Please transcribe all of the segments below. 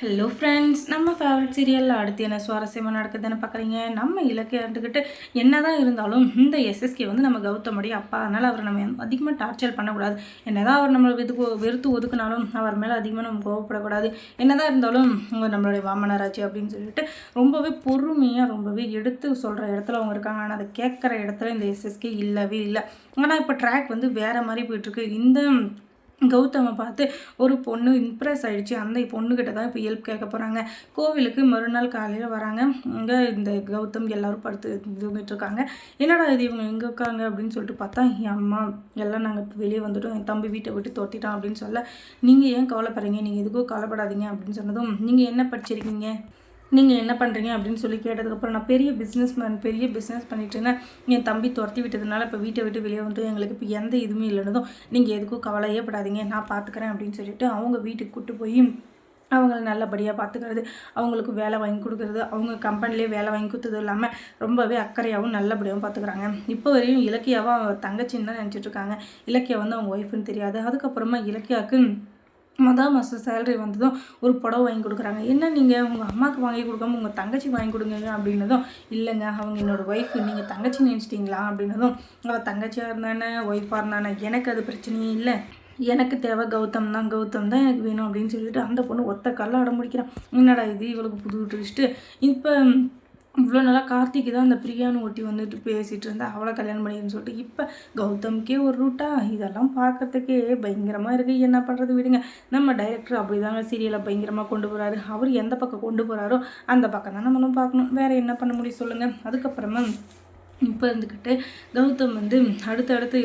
Hello friends நம்ம favourite சீரியலில் அடுத்து என்ன சுவாரஸ்யமாக நடக்குதுன்னு பார்க்குறீங்க நம்ம இலக்கிய இருந்துக்கிட்டு என்ன தான் இருந்தாலும் இந்த எஸ்எஸ்கே வந்து நம்ம கௌதமுடைய அப்பா அதனால் அவரை நம்ம அதிகமாக டார்ச்சர் பண்ணக்கூடாது. என்ன தான் அவர் நம்மளை வெதுக்கு வெறுத்து ஒதுக்குனாலும் அவர் மேலே அதிகமாக நம்ம கோவப்படக்கூடாது. என்ன தான் இருந்தாலும் அவங்க நம்மளுடைய வாமனராட்சி அப்படின்னு சொல்லிட்டு ரொம்பவே பொறுமையாக ரொம்பவே எடுத்து சொல்கிற இடத்துல அவங்க இருக்காங்க. ஆனால் அதை கேட்குற இடத்துல இந்த எஸ்எஸ்கே இல்லவே இல்லை. ஆனால் இப்போ ட்ராக் வந்து வேறு மாதிரி போயிட்டுருக்கு. இந்த கௌதமை பார்த்து ஒரு பொண்ணு இம்ப்ரெஸ் ஆகிடுச்சு அந்த பொண்ணுக்கிட்ட தான் இப்போ ஹெல்ப் கேட்க போகிறாங்க கோவிலுக்கு மறுநாள் காலையில் வராங்க. இங்கே இந்த கௌதம் எல்லோரும் படுத்து தூங்கிட்டு இருக்காங்க. என்னடா இது இவங்க எங்கே இருக்காங்க? அப்படின்னு சொல்லிட்டு பார்த்தா என் அம்மா எல்லாம் நாங்கள் வெளியே வந்துட்டோம். என் தம்பி வீட்டை விட்டு தோட்டிட்டான் அப்படின்னு சொல்ல நீங்கள் ஏன் கவலைப்படுறீங்க? நீங்கள் எதுக்கும் கவலைப்படாதீங்க. அப்படின்னு சொன்னதும் நீங்கள் என்ன படிச்சிருக்கீங்க? நீங்கள் என்ன பண்ணுறீங்க அப்படின்னு சொல்லி கேட்டதுக்கப்புறம் நான் பெரிய பிஸ்னஸ் மேன் பெரிய பிஸ்னஸ் பண்ணிட்டு இருந்தேன். என் தம்பி துரத்தி விட்டதுனால இப்போ வீட்டை விட்டு வெளியே வந்து எங்களுக்கு இப்போ எந்த இதுவுமே இல்லைனதும் நீங்கள் எதுக்கும் கவலையே படாதீங்க நான் பார்த்துக்கிறேன் அப்படின்னு சொல்லிட்டு அவங்க வீட்டுக்கு கூப்பிட்டு போய் அவங்கள நல்லபடியாக பார்த்துக்கிறது அவங்களுக்கு வேலை வாங்கி கொடுக்குறது அவங்க கம்பெனிலே வேலை வாங்கி கொடுத்ததும் இல்லாமல் ரொம்பவே அக்கறையாகவும் நல்லபடியாகவும் பார்த்துக்குறாங்க இப்போ வரையும் இலக்கியாவும் அவங்க தங்கச்சின்னு தான் நினச்சிட்ருக்காங்க இலக்கியா வந்து அவங்க ஒய்ஃப்னு தெரியாது. அதுக்கப்புறமா இலக்கியாவுக்கு மொதல் மாதம் சேலரி வந்ததும் ஒரு புடவை வாங்கி கொடுக்குறாங்க. என்ன நீங்கள் உங்கள் அம்மாவுக்கு வாங்கி கொடுக்காம உங்கள் தங்கச்சி வாங்கி கொடுங்க அப்படின்னதும் இல்லைங்க அவங்க என்னோடய ஒய்ஃப் நீங்கள் தங்கச்சி நினச்சிட்டிங்களா அப்படின்னதும் அவள் தங்கச்சியாக இருந்தானே ஒய்ஃபாக இருந்தானே எனக்கு அது பிரச்சனையே இல்லை. எனக்கு தேவை கௌதம் தான் கௌதம் தான் எனக்கு வேணும் அப்படின்னு சொல்லிட்டு அந்த பொண்ணு ஒத்த கல்ல அடம் முடிக்கிறான் என்னடா இது இவளுக்கு புது ட்ரிஸ்ட்டு இப்போ இவ்வளோ நாளாக கார்த்திக்கு தான் அந்த பிரியான்னு ஒட்டி வந்துட்டு பேசிகிட்டு இருந்தா அவளை கல்யாணம் பண்ணிக்கணும்னு சொல்லிட்டு. இப்போ கௌதம்க்கே ஒரு ரூட்டா இதெல்லாம் பார்க்கறதுக்கே பயங்கரமாக இருக்குது என்ன பண்ணுறது விடுங்க. நம்ம டைரக்டர் அப்படி தாங்க சீரியலை பயங்கரமாக கொண்டு போகிறாரு அவர் எந்த பக்கம் கொண்டு போகிறாரோ அந்த பக்கம் தான் நம்மளும் பார்க்கணும். வேறு என்ன பண்ண முடியும் சொல்லுங்கள் அதுக்கப்புறமா இப்போ இருந்துக்கிட்டு கௌதம் வந்து அடுத்தடுத்து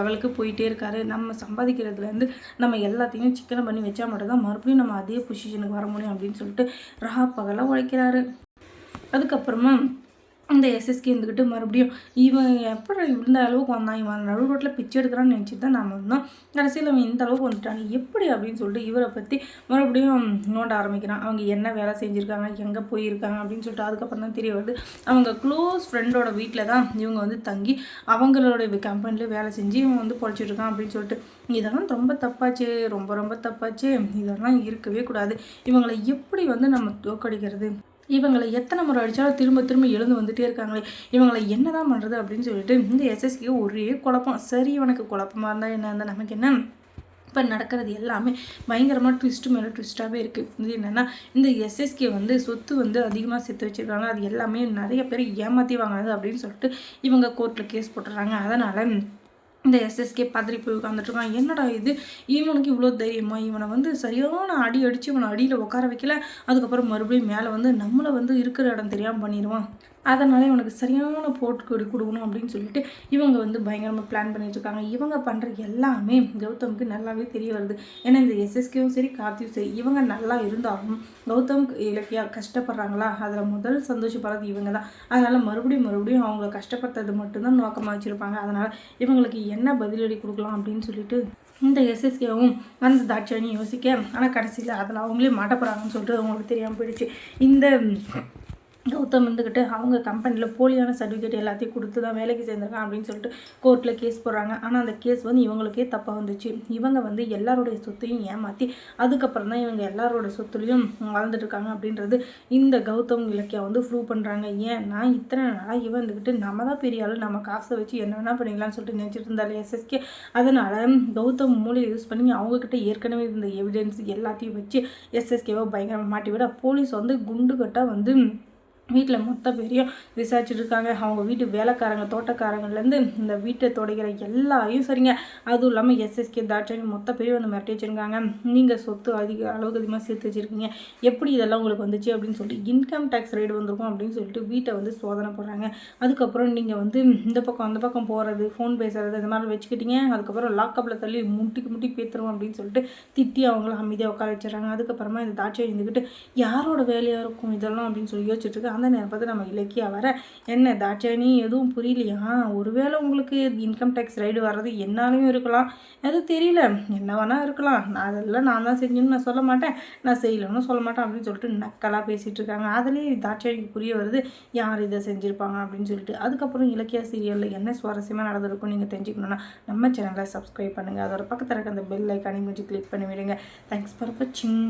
அவளுக்கு போயிட்டே இருக்காரு. நம்ம சம்பாதிக்கிறதுலேருந்து நம்ம எல்லாத்தையும் சிக்கனை பண்ணி வச்சா மட்டும் தான் மறுபடியும் நம்ம அதே பொசிஷனுக்கு வர முடியும் அப்படின்னு சொல்லிட்டு ராப்பகலாக பகலாக உழைக்கிறாரு. அதுக்கப்புறமா அந்த எஸ்எஸ்கே இருந்துக்கிட்டு மறுபடியும் இவன் எப்படி இந்த அளவுக்கு வந்தான்? இவன் நடு ரோட்டில் பிச்சை எடுக்கிறான்னு நினச்சிட்டு தான் நம்ம வந்தோம். கடைசியில் அவன் இந்த அளவுக்கு வந்துட்டான் எப்படி அப்படின்னு சொல்லிட்டு இவரை பற்றி மறுபடியும் நோண்ட ஆரம்பிக்கிறான். அவங்க என்ன வேலை செஞ்சுருக்காங்க எங்கே போயிருக்காங்க அப்படின்னு சொல்லிட்டு அதுக்கப்புறம் தான் தெரிய வருது. அவங்க க்ளோஸ் ஃப்ரெண்டோட வீட்டில் தான் இவங்க வந்து தங்கி அவங்களோட கம்பெனியில் வேலை செஞ்சு இவன் வந்து பொழைச்சிட்ருக்கான் அப்படின்னு சொல்லிட்டு இதெல்லாம் ரொம்ப தப்பாச்சு ரொம்ப ரொம்ப தப்பாச்சு இதெல்லாம் இருக்கவே கூடாது. இவங்களை எப்படி வந்து நம்ம தோக்கடிக்கிறது? இவங்களை எத்தனை முறை அடித்தாலும் திரும்ப திரும்ப எழுந்து வந்துகிட்டே இருக்காங்களே. இவங்களை என்ன தான் பண்ணுறது அப்படின்னு சொல்லிட்டு இந்த எஸ்எஸ்கே ஒரே குழப்பம். சரி இவனுக்கு குழப்பமாக இருந்தால் என்ன? இருந்தால் நமக்கு என்ன? இப்போ நடக்கிறது எல்லாமே பயங்கரமாக ட்விஸ்ட்டு மேலே ட்விஸ்ட்டாகவே இருக்குது இது என்னென்னா இந்த எஸ்எஸ்கே வந்து சொத்து வந்து அதிகமாக சேர்த்து வச்சுருக்காங்க. அது எல்லாமே நிறைய பேர் ஏமாற்றி வாங்கினது அப்படின்னு சொல்லிட்டு இவங்க கோர்ட்டில் கேஸ் போட்டுறாங்க அதனால் இந்த எஸ்எஸ்கே பதறி போய் உட்காந்துட்ருக்கான் என்னடா இது? இவனுக்கு இவ்வளோ தைரியமா? இவனை வந்து சரியான அடி அடித்து இவனை அடியில் உட்கார வைக்கல. அதுக்கப்புறம் மறுபடியும் மேலே வந்து நம்மளை வந்து இருக்கிற இடம் தெரியாமல் பண்ணிடுவான். அதனால் இவனுக்கு சரியான போட்டு கொடுக்கணும் அப்படின்னு சொல்லிட்டு இவங்க வந்து பயங்கரமாக பிளான் பண்ணிட்டுருக்காங்க. இவங்க பண்ணுற எல்லாமே கௌதமுக்கு நல்லாவே தெரிய வருது. ஏன்னா இந்த எஸ்எஸ்கேவும் சரி கார்த்தியும் சரி இவங்க நல்லா இருந்தாலும் கௌதமுக்கு இலக்கியா கஷ்டப்படுறாங்களா? அதில் முதல் சந்தோஷப்படுறது இவங்க தான். அதனால் மறுபடியும் மறுபடியும் அவங்கள கஷ்டப்படுறது மட்டும்தான் நோக்கமாக வச்சுருப்பாங்க. அதனால் இவங்களுக்கு என்ன பதிலடி கொடுக்கலாம் அப்படின்னு சொல்லிட்டு இந்த எஸ்எஸ்கேவும் அந்த தாட்சியானி யோசிக்க ஆனால் கடைசியில் அதில் அவங்களே மாட்டப்படுறாங்கன்னு சொல்லிட்டு அவங்களுக்கு தெரியாமல் போயிடுச்சு. இந்த கௌதம் வந்துக்கிட்டு அவங்க கம்பெனியில் போலியான சர்டிஃபிகேட் எல்லாத்தையும் கொடுத்து தான் வேலைக்கு சேர்ந்துருக்கான் அப்படின்னு சொல்லிட்டு கோர்ட்டில் கேஸ் போடுறாங்க. ஆனால் அந்த கேஸ் வந்து இவங்களுக்கே தப்பாக வந்துச்சு. இவங்க வந்து எல்லாருடைய சொத்தையும் ஏமாற்றி அதுக்கப்புறம் தான் இவங்க எல்லாரோட சொத்துலேயும் வாழ்ந்துட்டுருக்காங்க அப்படின்றது இந்த கௌதம் இலக்கியா வந்து ப்ரூவ் பண்ணுறாங்க ஏன்னா இத்தனை நாளாக இவன் வந்துக்கிட்டு நம்ம தான் பெரிய ஆள் நம்ம காசை வச்சு என்ன வேணால் பண்ணிக்கலாம்னு சொல்லிட்டு நினச்சிட்டு இருந்தாலே எஸ்எஸ்கே அதனால் கௌதம் மூலையை யூஸ் பண்ணி அவங்கக்கிட்ட ஏற்கனவே இருந்த எவிடன்ஸ் எல்லாத்தையும் வச்சு எஸ்எஸ்கேவை பயங்கரமாக மாட்டி விட போலீஸ் வந்து குண்டு கட்டாக வந்து வீட்டில் மொத்த பேரையும் விசாரிச்சுட்டு இருக்காங்க. அவங்க வீட்டு வேலைக்காரங்க தோட்டக்காரங்கள்லேருந்து இந்த வீட்டை தொடைகிற எல்லாரையும் சரிங்க. அதுவும் இல்லாமல் எஸ்எஸ்கே தாட்சணி மொத்த பேரையும் வந்து மிரட்டி வச்சுருக்காங்க. நீங்கள் சொத்து அதிக அளவுக்கு அதிகமாக சேர்த்து வச்சுருக்கீங்க. எப்படி இதெல்லாம் உங்களுக்கு வந்துச்சு அப்படின்னு சொல்லிட்டு இன்கம் டேக்ஸ் ரைடு வந்திருக்கும் அப்படின்னு சொல்லிட்டு வீட்டை வந்து சோதனை போடுறாங்க. அதுக்கப்புறம் நீங்கள் வந்து இந்த பக்கம் அந்த பக்கம் போகிறது ஃபோன் பேசுகிறது இந்த மாதிரி வச்சுக்கிட்டீங்க. அதுக்கப்புறம் லாக்கப்பில் தள்ளி முட்டிக்கு முட்டி பேத்துருவோம் அப்படின்னு சொல்லிட்டு திட்டி அவங்கள அமைதியாக உட்கார வச்சுறாங்க அதுக்கப்புறமா இந்த தாட்சியை இருந்துக்கிட்டு யாரோட வேலையாக இருக்கும் இதெல்லாம் அப்படின்னு சொல்லி யோசிச்சுட்டு அந்த நேரம் நம்ம இலக்கியா வர என்ன தாட்சாயணி எதுவும் புரியலையா? ஒருவேளை உங்களுக்கு இன்கம் டேக்ஸ் ரைடு வர்றது என்னாலையும் இருக்கலாம். எதுவும் தெரியல. என்ன வேணால் இருக்கலாம். நான் அதெல்லாம் நான் தான் செஞ்சேன்னு நான் சொல்ல மாட்டேன். நான் செய்யலன்னு சொல்ல மாட்டேன் அப்படின்னு சொல்லிட்டு நக்கலாக பேசிகிட்டு இருக்காங்க. அதுலேயே தாட்சாயணிக்கு புரிய வருது. யார் இதை செஞ்சுருப்பாங்க அப்படின்னு சொல்லிட்டு. அதுக்கப்புறம் இலக்கிய சீரியலில் என்ன சுவாரஸ்யமாக நடந்திருக்கும் நீங்கள் தெரிஞ்சுக்கணுன்னா நம்ம சேனலை சப்ஸ்கிரைப் பண்ணுங்கள் அதோட பக்கத்தில் இருக்க அந்த பெல் ஐக்கானி கொஞ்சம் கிளிக் பண்ணி விடுங்க தேங்க்ஸ் ஃபார் வாட்சிங்